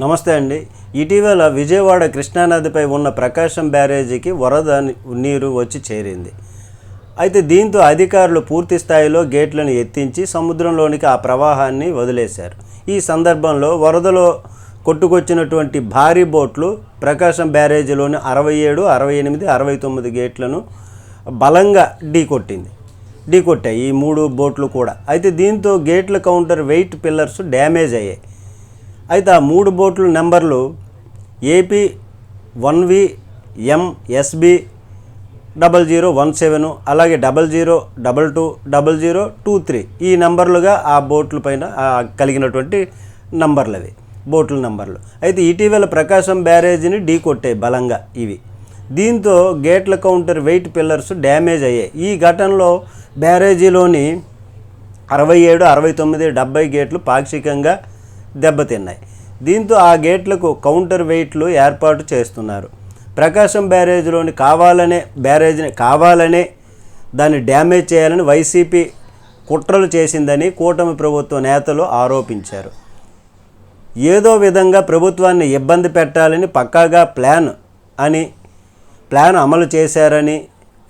నమస్తే అండి. ఇటీవల విజయవాడ కృష్ణానదిపై ఉన్న ప్రకాశం బ్యారేజీకి వరద నీరు వచ్చి చేరింది. అయితే దీంతో అధికారులు పూర్తి స్థాయిలో గేట్లను ఎత్తించి సముద్రంలోనికి ఆ ప్రవాహాన్ని వదిలేశారు. ఈ సందర్భంలో వరదలో కొట్టుకొచ్చినటువంటి భారీ బోట్లు ప్రకాశం బ్యారేజీలోని అరవై ఏడు అరవై ఎనిమిది అరవై తొమ్మిది గేట్లను బలంగా ఢీకొట్టింది. ఢీకొట్టాయి ఈ మూడు బోట్లు కూడా. అయితే దీంతో గేట్ల కౌంటర్ వెయిట్ పిల్లర్స్ డ్యామేజ్ అయ్యాయి. అయితే ఆ మూడు బోట్ల నెంబర్లు AP one V MSB double zero one seven అలాగే double zero double two double zero two three. ఈ నెంబర్లుగా ఆ బోట్ల పైన కలిగినటువంటి నంబర్లు అవి బోట్ల నంబర్లు. అయితే ఇటీవల ప్రకాశం బ్యారేజీని ఢీ కొట్టాయి బలంగా ఇవి. దీంతో గేట్ల కౌంటర్ వెయిట్ పిల్లర్స్ డ్యామేజ్ అయ్యాయి. ఈ ఘటనలో బ్యారేజీలోని అరవై ఏడు అరవై తొమ్మిది డెబ్బై గేట్లు పాక్షికంగా దెబ్బతిన్నాయి. దీంతో ఆ గేట్లకు కౌంటర్ వెయిట్లు ఏర్పాటు చేస్తున్నారు. ప్రకాశం బ్యారేజ్లోని కావాలనే బ్యారేజ్ని కావాలనే దాన్ని డ్యామేజ్ చేయాలని వైసీపీ కుట్రలు చేసిందని కూటమి ప్రభుత్వ నేతలు ఆరోపించారు. ఏదో విధంగా ప్రభుత్వాన్ని ఇబ్బంది పెట్టాలని పక్కాగా ప్లాన్ అని ప్లాన్ అమలు చేశారని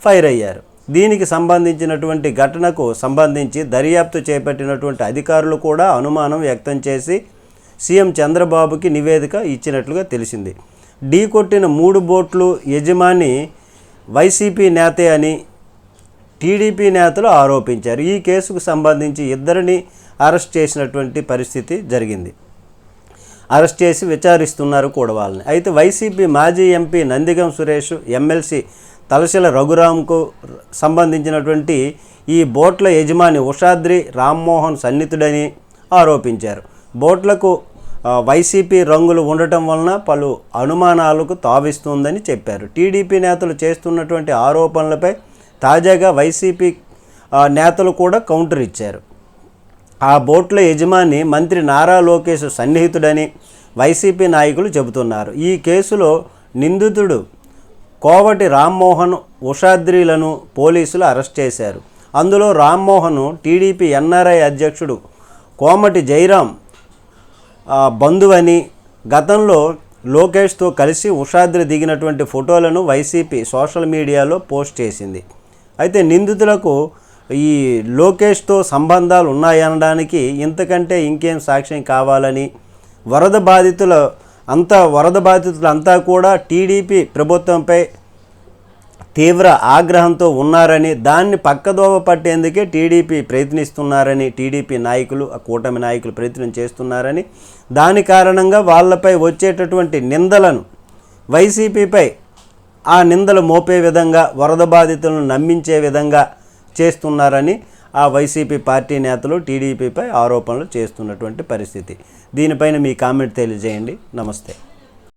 ఫైర్ అయ్యారు. దీనికి సంబంధించినటువంటి ఘటనకు సంబంధించి దర్యాప్తు చేపట్టినటువంటి అధికారులు కూడా అనుమానం వ్యక్తం చేసి సీఎం చంద్రబాబుకి నివేదిక ఇచ్చినట్లుగా తెలిసింది. ఢీ కొట్టిన మూడు బోట్లు యజమాని వైసీపీ నేతే అని టీడీపీ నేతలు ఆరోపించారు. ఈ కేసుకు సంబంధించి ఇద్దరిని అరెస్ట్ చేసినటువంటి పరిస్థితి జరిగింది. అరెస్ట్ చేసి విచారిస్తున్నారు కూడా వాళ్ళని అయితే వైసీపీ మాజీ ఎంపీ నందిగం సురేష్ ఎమ్మెల్సీ తలశిల రఘురామ్కు సంబంధించినటువంటి ఈ బోట్ల యజమాని ఉషాద్రి రామ్మోహన్ సన్నిహితుడని ఆరోపించారు. బోట్లకు వైసీపీ రంగులు ఉండటం వలన పలు అనుమానాలకు తావిస్తుందని చెప్పారు. టీడీపీ నేతలు చేస్తున్నటువంటి ఆరోపణలపై తాజాగా వైసీపీ నేతలు కూడా కౌంటర్ ఇచ్చారు. ఆ బోట్ల యజమాని మంత్రి నారా లోకేష్ సన్నిహితుడని వైసీపీ నాయకులు చెబుతున్నారు. ఈ కేసులో నిందితుడు కోవటి రామ్మోహన్ ఉషాద్రిలను పోలీసులు అరెస్ట్ చేశారు. అందులో రామ్మోహన్ టీడీపీ ఎన్ఆర్ఐ అధ్యక్షుడు కోమటి జైరాం బంధువని గతంలో లోకేష్తో కలిసి ఉషాద్రి దిగినటువంటి ఫోటోలను వైసీపీ సోషల్ మీడియాలో పోస్ట్ చేసింది. అయితే నిందితులకు ఈ లోకేష్తో సంబంధాలు ఉన్నాయనడానికి ఇంతకంటే ఇంకేం సాక్ష్యం కావాలని వరద బాధితుల అంతా వరద బాధితులంతా కూడా టీడీపీ ప్రభుత్వంపై తీవ్ర ఆగ్రహంతో ఉన్నారని దాన్ని పక్కదోవ పట్టేందుకే టీడీపీ ప్రయత్నిస్తున్నారని టీడీపీ నాయకులు ఆ కూటమి నాయకులు ప్రయత్నం చేస్తున్నారని దాని కారణంగా వాళ్ళపై వచ్చేటటువంటి నిందలను వైసీపీపై ఆ నిందలు మోపే విధంగా వరద బాధితులను నమ్మించే విధంగా చేస్తున్నారని ఆ వైసీపీ పార్టీ నేతలు టీడీపీపై ఆరోపణలు చేస్తున్నటువంటి పరిస్థితి. దీనిపైన మీ కామెంట్ తెలియజేయండి. నమస్తే.